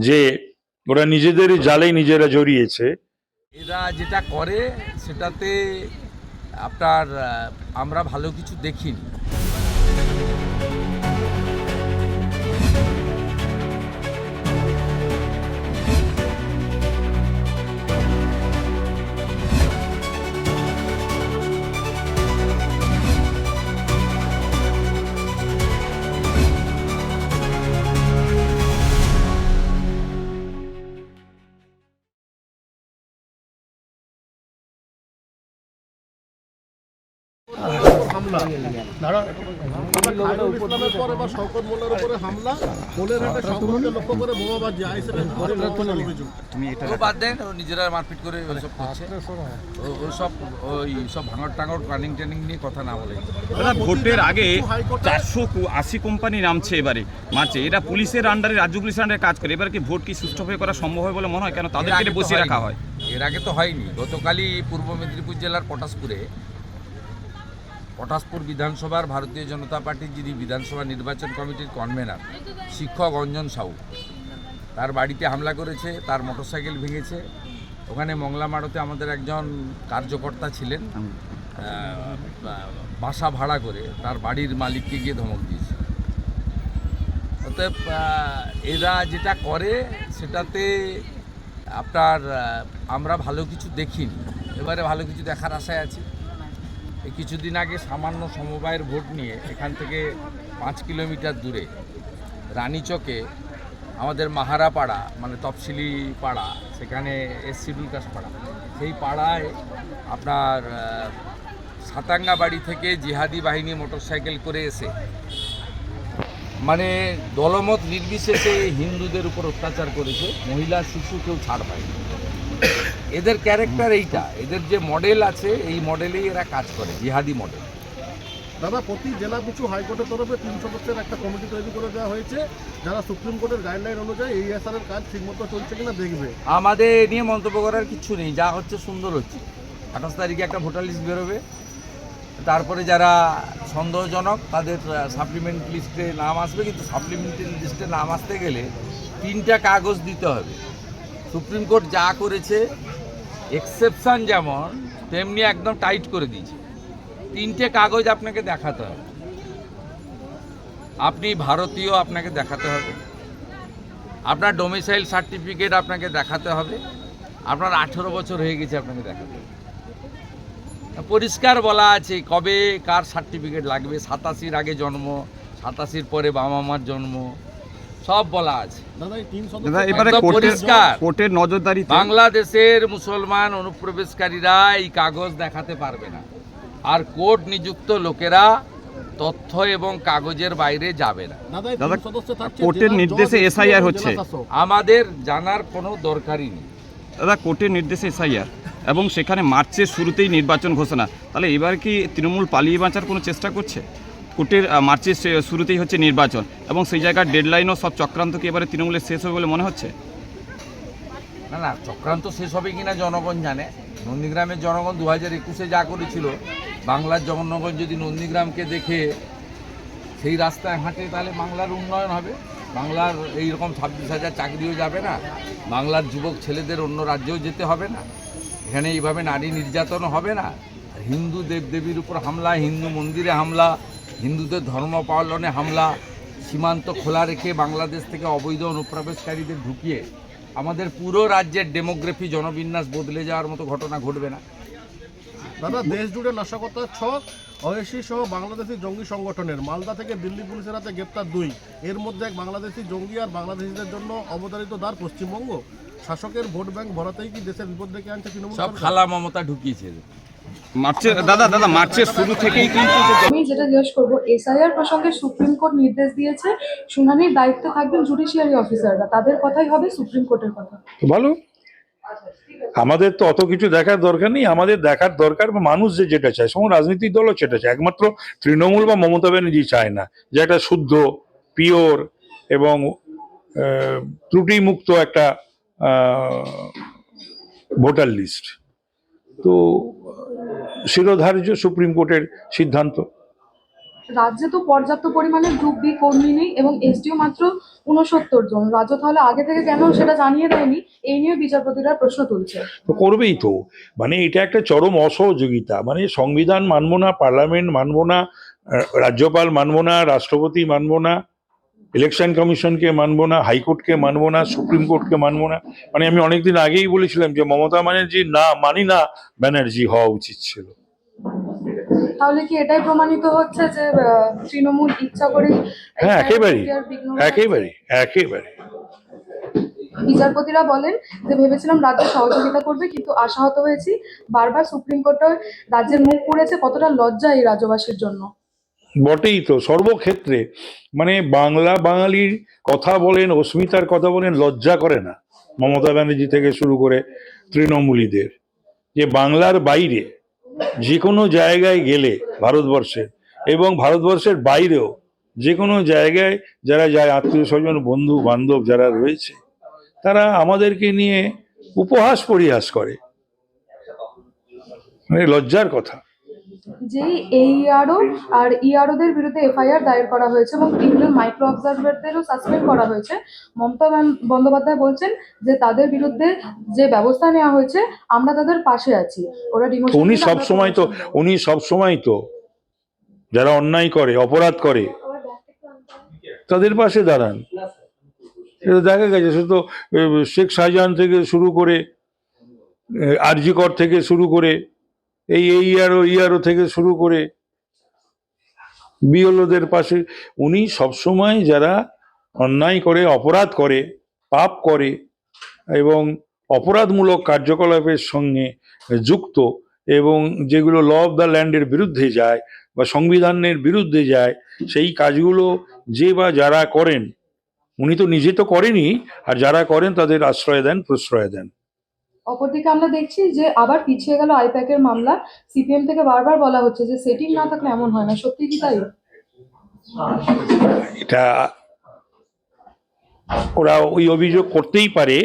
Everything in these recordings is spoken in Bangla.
যে ওরা নিজেদের জালে নিজেরা জড়িয়েছে। এরা যেটা করে সেটাতে আপনার আমরা ভালো কিছু দেখিনি। হামলা। খায়রুল ইসলামের শওকত মোল্লার উপরে হামলা কোলেরহাটে শওকতকে লক্ষ্য করে বোমাবাজি আইসিএফের ঘরে বোমাবাজির অভিযোগ ও বাদ দেন ও নিজেরা মারপিট করে ওইসব করছে। ও- ওসব ওই সব ভাঙর টাঙর প্ল্যানিং ট্যানিং নিয়ে কথা না বলে। ভোটের আগে চারশো আশি কোম্পানি নামছে এবারে মার্চে এটা পুলিশের আন্ডারে রাজ্য পুলিশের আন্ডারে কাজ করে। এবার কি ভোট কি সুষ্ঠুভাবে করা সম্ভব হয় বলে মনে হয়? কেন এর তাদেরকে আগে এটা তো বসিয়ে রাখা হয়? এর আগে তো হয়নি। গতকালই পূর্ব মেদিনীপুর জেলার পটাশপুরে পটাশপুর বিধানসভার ভারতীয় জনতা পার্টির যিনি বিধানসভা নির্বাচন কমিটির কনভেনার, শিক্ষক অঞ্জন সাউ। তার বাড়িতে হামলা করেছে, তার মোটরসাইকেল ভেঙেছে। ওখানে মংলা মাড়তে আমাদের একজন কার্যকর্তা ছিলেন বাসা ভাড়া করে তার বাড়ির মালিককে গিয়ে ধমক দিয়েছে। অতএব এরা যেটা করে সেটাতে আপনার আমরা ভালো কিছু দেখিনি। এবারে ভালো কিছু দেখার আশায় আছি। কিছুদিন আগে সামান্য সমবায়ের ভোট নিয়ে এখান থেকে পাঁচ কিলোমিটার দূরে রানীচকে আমাদের মাহারা পাড়া মানে তফসিলি পাড়া সেখানে এস শিডিউল পাড়া সেই পাড়ায় আপনার সাতাঙ্গা বাড়ি থেকে জিহাদি বাহিনী মোটরসাইকেল করে এসে মানে দলমত নির্বিশেষে হিন্দুদের উপর অত্যাচার করেছে, মহিলা, শিশু কেউ ছাড় পায়নি। এদের ক্যারেক্টার এইটা। এদের যে মডেল আছে এই মডেলেই এরা কাজ করে জিহাদি মডেল দাদা প্রতি জেলা পিছু হাইকোর্টের তরফে তিন সদস্যের একটা কমিটি তৈরি করে দেওয়া হয়েছে যারা সুপ্রিম কোর্টের গাইডলাইন অনুযায়ী এই এসআরের কাজ ঠিকমতো চলছে কিনা দেখবে। আমাদের নিয়ে মন্তব্য করার কিছু নেই যা হচ্ছে সুন্দর হচ্ছে। আঠাশ তারিখে একটা ভোটার লিস্ট বেরোবে। তারপরে যারা সন্দেহজনক তাদের সাপ্লিমেন্ট লিস্টে নাম আসবে কিন্তু সাপ্লিমেন্টারি লিস্টে নাম আসতে গেলে তিনটা কাগজ দিতে হবে। সুপ্রিম কোর্ট যা করেছে এক্সেপশন যেমন, তেমনি একদম টাইট করে দিয়েছে। তিনটে কাগজ আপনাকে দেখাতে হবে। আপনি ভারতীয়, আপনাকে দেখাতে হবে। আপনার ডোমিসাইল সার্টিফিকেট আপনাকে দেখাতে হবে। আপনার আঠেরো বছর হয়ে গেছে আপনাকে দেখাতে হবে। পরিষ্কার বলা আছে কবে কার সার্টিফিকেট লাগবে, সাতাশির আগে জন্ম, সাতাশির পরে বাবা মার জন্ম। সব বলা আছে। কোর্টের পরিষ্কার। কোর্টের নজরদারিতে বাংলাদেশের মুসলমান অনুপ্রবেশকারীরা এই কাগজ দেখাতে পারবে না। আর কোর্ট নিযুক্ত লোকেরা তথ্য এবং কাগজের বাইরে যাবে না। কোর্টের নির্দেশে এবং হচ্ছে। আমাদের জানার কোনো দরকারই নেই। দাদা কোর্টের নির্দেশে এসআইআর এবং সেখানে মার্চের শুরুতেই নির্বাচন ঘোষণা। তাহলে এবার কি তৃণমূল পালিয়ে বাঁচার কোনো চেষ্টা করছে? কোর্টের মার্চের শুরুতেই হচ্ছে নির্বাচন। এবং সেই জায়গার ডেডলাইনও সব চক্রান্ত কি এবারে তৃণমূলের শেষ হবে বলে মনে হচ্ছে? না না, চক্রান্ত শেষ হবে কিনা জনগণ জানে। নন্দীগ্রামের জনগণ দু হাজার একুশে যা করেছিল, বাংলার জনগণ যদি নন্দীগ্রামকে দেখে সেই রাস্তায় হাঁটে, তাহলে বাংলার উন্নয়ন হবে। বাংলার এই রকম ছাব্বিশ হাজার চাকরিও যাবে না। বাংলার যুবক ছেলেদের অন্য রাজ্যেও যেতে হবে না। এখানে এইভাবে নারী নির্যাতন হবে না। হিন্দু দেবদেবীর উপর হামলা, হিন্দু মন্দিরে হামলা হিন্দুদের ধর্ম পালনে হামলা সীমান্ত খোলা রেখে বাংলাদেশ থেকে অবৈধ অনুপ্রবেশকারীদের ঢুকিয়ে আমাদের পুরো রাজ্যের ডেমোগ্রাফি জনবিন্যাস বদলে যাওয়ার মতো ঘটনা ঘটবে না। দাদা দেশ জুড়ে নাশকতার ছক অয়েসি সহ বাংলাদেশি জঙ্গি সংগঠনের মালদা থেকে দিল্লি পুলিশের হাতে গ্রেপ্তার দুই। এর মধ্যে এক বাংলাদেশি জঙ্গি আর বাংলাদেশিদের জন্য অবতারিত দ্বার পশ্চিমবঙ্গ। শাসকের ভোট ব্যাংক ভরাতেই কি দেশের বিপদ ডেকে আনছে তৃণমূল সব? খালা মমতা ঢুকিয়েছে। মার্চের দাদা দাদা মার্চের শুরু থেকেই কিন্তু আমি যেটা জিজ্ঞেস করব এসআইআর প্রসঙ্গে সুপ্রিম কোর্ট নির্দেশ দিয়েছে শুনানির দায়িত্বে থাকবেন জুডিশিয়ারি অফিসাররা তাদের কথাই হবে সুপ্রিম কোর্টের কথা। ভালো আমাদের তো অত কিছু দেখার দরকার নেই আমাদের দেখার দরকার বা মানুষ যে যেটা চায় সমস্ত রাজনৈতিক দলও সেটা চায় একমাত্র তৃণমূল বা মমতা ব্যানার্জি চায় না যে একটা শুদ্ধ পিওর এবং ত্রুটিমুক্ত একটা ভোটার লিস্ট। তো শিরোধার্য সুপ্রিম কোর্টের সিদ্ধান্ত। রাজ্যে তো পর্যাপ্ত পরিমাণে গ্রুপ বি কর্মী নেই এবং এসডিও মাত্র উনসত্তর জন। রাজ্য তাহলে আগে থেকে কেন সেটা জানিয়ে দেয়নি? এই নিয়ে বিচারপতিরা প্রশ্ন তুলছে। তো করবেই তো। মানে এটা একটা চরম অসহযোগিতা। মানে সংবিধান মানবো না পার্লামেন্ট মানবো না রাজ্যপাল মানবো না রাষ্ট্রপতি মানবো না। ইলেকশন কমিশনকে মানবো না হাইকোর্টকে মানবো না সুপ্রিম কোর্টকে মানবো না। মানে আমি অনেকদিন আগেই বলেছিলাম যে মমতা ব্যানার্জি না মানি না ব্যানার্জি হওয়া উচিত ছিল। তাহলে কি এটাই প্রমাণিত হচ্ছে যে তৃণমূল ইচ্ছা করে হ্যাঁ একেবারেই একেবারে একেবারে বিচারপতিরা বলেন যে ভেবেছিলাম রাজ্য সহযোগিতা করবে কিন্তু আশাহত হয়েছি বারবার সুপ্রিম কোর্টে রাজ্যের মুখ পুড়েছে কতটা লজ্জা এই রাজ্যবাসীর জন্য। বটেই তো, সর্বক্ষেত্রে। মানে বাংলা বাঙালির কথা বলেন, অস্মিতার কথা বলেন, লজ্জা করে না মমতা ব্যানার্জি থেকে শুরু করে তৃণমূলীদের। যে বাংলার বাইরে যে কোনো জায়গায় গেলে ভারতবর্ষের এবং ভারতবর্ষের বাইরেও যে কোনো জায়গায় যারা যায়, আত্মীয় স্বজন, বন্ধু, বান্ধব যারা রয়েছে, তারা আমাদেরকে নিয়ে উপহাস পরিহাস করে। মানে লজ্জার কথা। যেই এইআরও আর ইআরওদের বিরুদ্ধে এফআইআর দায়ের করা হয়েছে এবং তিনজন মাইক্রো অবজারভারদেরও সাসপেন্ড করা হয়েছে। মমতা বন্দ্যোপাধ্যায় বলছেন যে তাদের বিরুদ্ধে যে ব্যবস্থা নেওয়া হয়েছে আমরা তাদের পাশে আছি। ওরা উনি সব সময় তো উনি সব সময় তো যারা অন্যায় করে অপরাধ করে। তাদের পাশে দাঁড়ান। এটা দেখা গেছে সে তো শেখ শাহজাহান থেকে শুরু করে আরজিকর থেকে শুরু করে এই এই ইয়ারও ইয়ারও থেকে শুরু করে বিএলওদের পাশে। উনি সবসময় যারা অন্যায় করে, অপরাধ করে, পাপ করে এবং অপরাধমূলক কার্যকলাপের সঙ্গে যুক্ত এবং যেগুলো ল অফ দ্য ল্যান্ডের বিরুদ্ধে যায় বা সংবিধানের বিরুদ্ধে যায়, সেই কাজগুলো যে বা যারা করেন, উনি তো নিজে তো করেনি আর যারা করেন তাদের আশ্রয় দেন, প্রশ্রয় দেন। অপরদিকে আমরা দেখছি যে আবার পিছিয়ে গেল আইপ্যাকের মামলা। সিপিএম থেকে বারবার বলা হচ্ছে যে সেটিং না থাকলে এমন হয় না। সত্যি কি তাই? এটা ওরা ওই অভিযোগ করতেই পারে,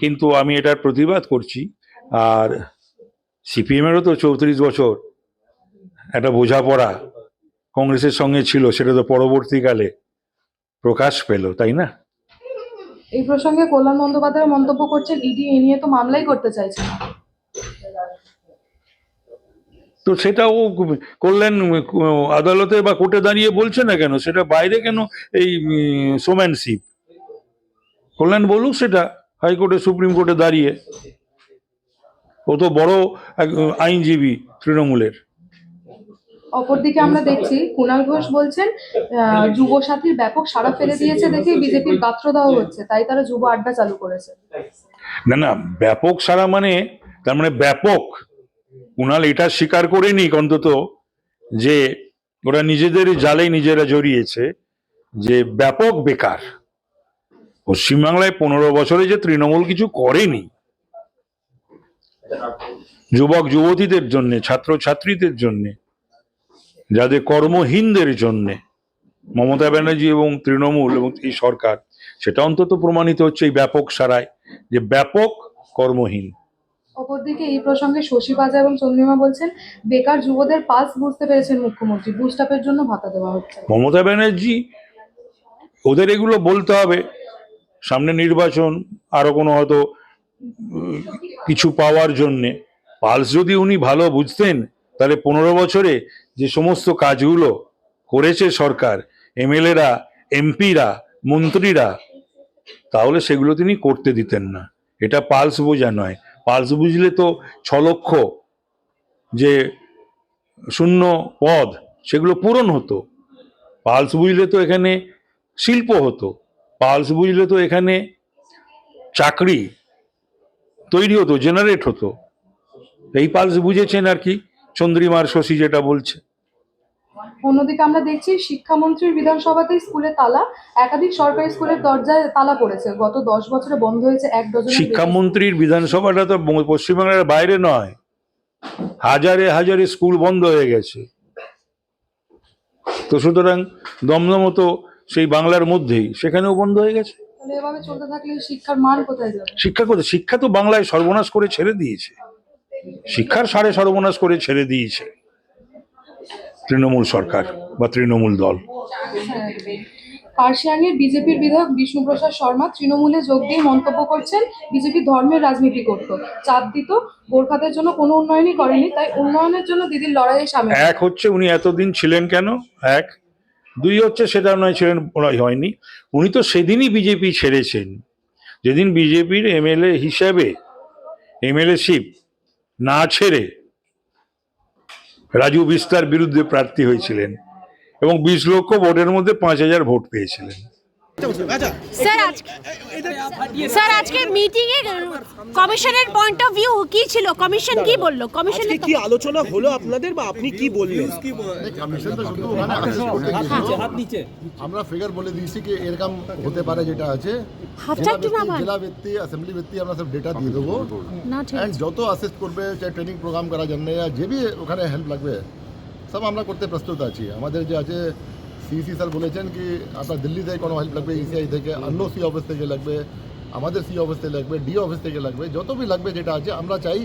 কিন্তু আমি এটার প্রতিবাদ করছি। আর সিপিএমেরও তো চৌত্রিশ বছর একটা বোঝাপড়া কংগ্রেসের সঙ্গে ছিল, সেটা তো পরবর্তীকালে প্রকাশ পেল, তাই না? এই প্রসঙ্গে কল্যাণ বন্দ্যোপাধ্যায় মন্তব্য করছেন, ইডি এ নিয়ে তো মামলাই করতে চাইছে না। তো সেটাও করলেন আদালতে বা কোর্টে দাঁড়িয়ে বলছে না কেন? সেটা বাইরে কেন এই সোম্যানশিপ কল্যাণ বলুক সেটা, হাইকোর্টে, সুপ্রিম কোর্টে দাঁড়িয়ে। ও তো বড় আইনজীবী তৃণমূলের। অপরদিকে আমরা দেখছি কুণাল ঘোষ বলছেন যুব সাথীর ব্যাপক সাড়া ফেলে দিয়েছে দেখে বিজেপির গাত্রদাহ হচ্ছে, তাই তারা যুব আড্ডা চালু করেছে। না না, ব্যাপক সারা মানে তার মানে ব্যাপক। কুণাল এটা স্বীকার করে করেনি অন্তত যে ওরা নিজেদের জালে নিজেরা জড়িয়েছে, যে ব্যাপক বেকার। পশ্চিমবাংলায় পনেরো বছরে যে তৃণমূল কিছু করেনি যুবক যুবতীদের জন্য ছাত্র ছাত্রীদের জন্য যাদের কর্মহীনদের জন্যে মমতা ব্যানার্জি এবং তৃণমূল এবং এই সরকার সেটা অন্তত প্রমাণিত হচ্ছে এই ব্যাপক সারায় যে ব্যাপক কর্মহীন। অপরদিকে এই প্রসঙ্গে শশী বাজা এবং চন্দ্রিমা বলছেন বেকার যুবদের পাস বুঝতে পেরেছেন মুখ্যমন্ত্রী বুস্টাপের জন্য ভাতা দেওয়া হচ্ছে। মমতা ব্যানার্জি ওদের এগুলো বলতে হবে। সামনে নির্বাচন আরও কোনো হয়তো কিছু পাওয়ার জন্যে। পালস যদি উনি ভালো বুঝতেন তাহলে পনেরো বছরে যে সমস্ত কাজগুলো করেছে সরকার, এমএলএরা, এমপিরা, মন্ত্রীরা, তাহলে সেগুলো তিনি করতে দিতেন না। এটা পালস বোঝা নয়। পালস বুঝলে তো ছ লক্ষ যে শূন্য পদ, সেগুলো পূরণ হতো। পালস বুঝলে তো এখানে শিল্প হতো। পালস বুঝলে তো এখানে চাকরি তৈরি হতো জেনারেট হতো। এই পালস বুঝেছেন আর কি? চন্দ্রিমার শশী যেটা বলছে। অন্যদিকে আমরা দেখছি শিক্ষামন্ত্রীর বিধানসভাতেই স্কুলে তালা একাধিক সরকারি স্কুলের দরজায় তালা পড়েছে। গত দশ বছরে বন্ধ হয়েছে এক ডজন শিক্ষামন্ত্রীর বিধানসভাটা তো পশ্চিমবাংলার বাইরে নয়। হাজারে হাজারে স্কুল বন্ধ হয়ে গেছে। তো সুতরাং দমদম তো সেই বাংলার মধ্যেই সেখানেও বন্ধ হয়ে গেছে। তাহলে এভাবে চলতে থাকলে শিক্ষার কোথায় যাবে? শিক্ষা কোথায়? শিক্ষা তো বাংলায় সর্বনাশ করে ছেড়ে দিয়েছে। শিক্ষার সাড়ে সর্বনাশ করে ছেড়ে দিয়েছে। তৃণমূল সরকার বা তৃণমূল দল। কার্শিয়াংয়ের বিজেপির বিধায়ক বিষ্ণুপ্রসাদ শর্মা তৃণমূলে যোগ দিয়ে মন্তব্য করছেন বিজেপি ধর্মের রাজনীতি করত। চাপ দিত গোর্খাদের জন্য কোনো উন্নয়নই করেনি তাই উন্নয়নের জন্য দিদির লড়াইয়ে সামিল। এক হচ্ছে উনি এতদিন ছিলেন কেন? এক। দুই হচ্ছে সেটা নয় ছিলেন হয়নি। উনি তো সেদিনই বিজেপি ছেড়েছেন। যেদিন বিজেপির এমএলএ হিসাবে এমএলএ শিপ না ছেড়ে রাজু বিস্তার বিরুদ্ধে প্রার্থী হয়েছিলেন এবং বিশ লক্ষ ভোটের মধ্যে পাঁচ হাজার ভোট পেয়েছিলেন। স্যার আজ স্যার আজকে মিটিং এ কমিশনের পয়েন্ট অফ ভিউ কি ছিল? কমিশন কি বলল? কমিশনের কি আলোচনা হলো আপনাদের বা আপনি কি বললেন? কমিশন তো শুধু ওখানে assess আমরা ফিগার বলে দিয়েছি কি এরকম হতে পারে যেটা আছে। জেলা। ভিত্তি- অ্যাসেম্বলি ভিত্তি আমরা সব ডেটা দিয়ে দেবো। না ঠিক অ্যান্ড যত অ্যাসেস করবে চাই ট্রেনিং প্রোগ্রাম করার জন্য যে বি ওখানে হেল্প লাগবে সব আমরা করতে প্রস্তুত আছি। আমাদের যে আছে সিসি স্যার বলেছেন কি আপনার দিল্লি থেকে কোনো হেল্প লাগবে ইসিআই থেকে অন্য সি অফিস থেকে লাগবে আমাদের সি অফিস থেকে লাগবে ডি অফিস থেকে লাগবে যত বি লাগবে যেটা আছে আমরা চাই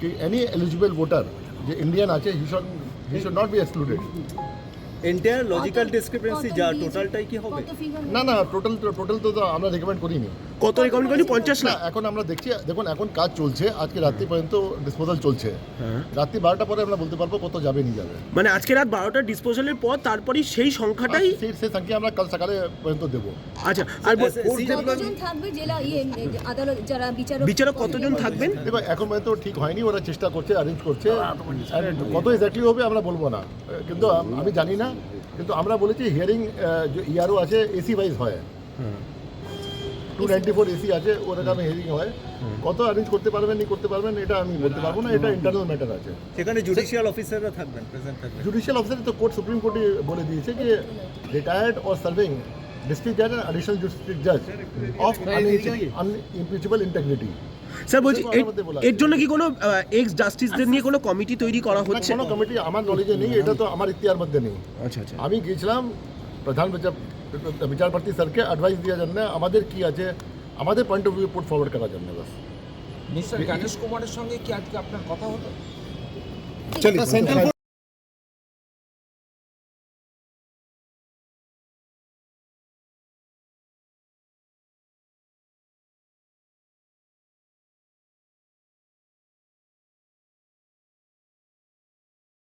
কি এনি এলিজিবল ভোটার যে ইন্ডিয়ান আছে he should he should not be excluded entire logical discrepancy যা টোটালটাই কি হবে? না না টোটাল টোটাল তো তো আমরা রেকমেন্ড করিনি। কত রেকমেন্ড করেনি? পঞ্চাশ লাখ। এখন আমরা দেখছি দেখুন এখন কাজ চলছে আজকে রাত্রি পর্যন্ত ডিসপোজাল চলছে। রাত্রি বারোটা পরে আমরা বলতে পারব কত যাবে নিয়ে যাবে। মানে আজকে রাত বারোটা ডিসপোজালের পর তারপরেই সেই সংখ্যাটাই সেই সেই সংখ্যা আমরা কাল সকালে পর্যন্ত দেবো। আচ্ছা আর জেলা ইয়ে আদালত যারা বিচারক বিচারক কতজন থাকবেন? দেখো এখন পর্যন্ত ঠিক হয়নি ওরা চেষ্টা করছে অ্যারেঞ্জ করছে। কত এক্স্যাক্টলি হবে আমরা বলব না। কিন্তু আমি জানি না কিন্তু আমরা বলেছি হিয়ারিং যে ইয়ারও আছে এসি ওয়াইজ হয়। টু নাইনটি ফোর এসি আছে ওরকম হিয়ারিং হয়। কত অ্যারেঞ্জ করতে পারবেন নি করতে পারবেন এটা আমি বলতে পারব না এটা ইন্টারনাল ম্যাটার আছে। সেখানে জুডিশিয়াল অফিসাররা থাকবেন প্রেজেন্ট থাকবেন। জুডিশিয়াল অফিসার তো কোর্ট সুপ্রিম কোর্টে বলে দিয়েছে যে রিটায়ার্ড অর সার্ভিং ডিস্ট্রিক্ট জাজ অ্যান্ড অ্যাডিশনাল ডিস্ট্রিক্ট জাজ অফ আনইম্পিচেবল ইন্টিগ্রিটি স্যার বলছি এর- আমাদের বলা এর জন্য কি কোনো এক্স জাস্টিসদের নিয়ে কোনো কমিটি তৈরি করা হচ্ছে? কোনো কমিটি আমার নলেজে নেই এটা তো আমার ইতিহার মধ্যে নেই। আচ্ছা আচ্ছা। আমি গিয়েছিলাম প্রধান বিচার বিচারপতি স্যারকে অ্যাডভাইস দেওয়ার জন্য আমাদের কি আছে আমাদের point of view put forward করার জন্য বাস মিস্টার গণেশ কুমারের সঙ্গে কি আজকে আপনার কথা হলো?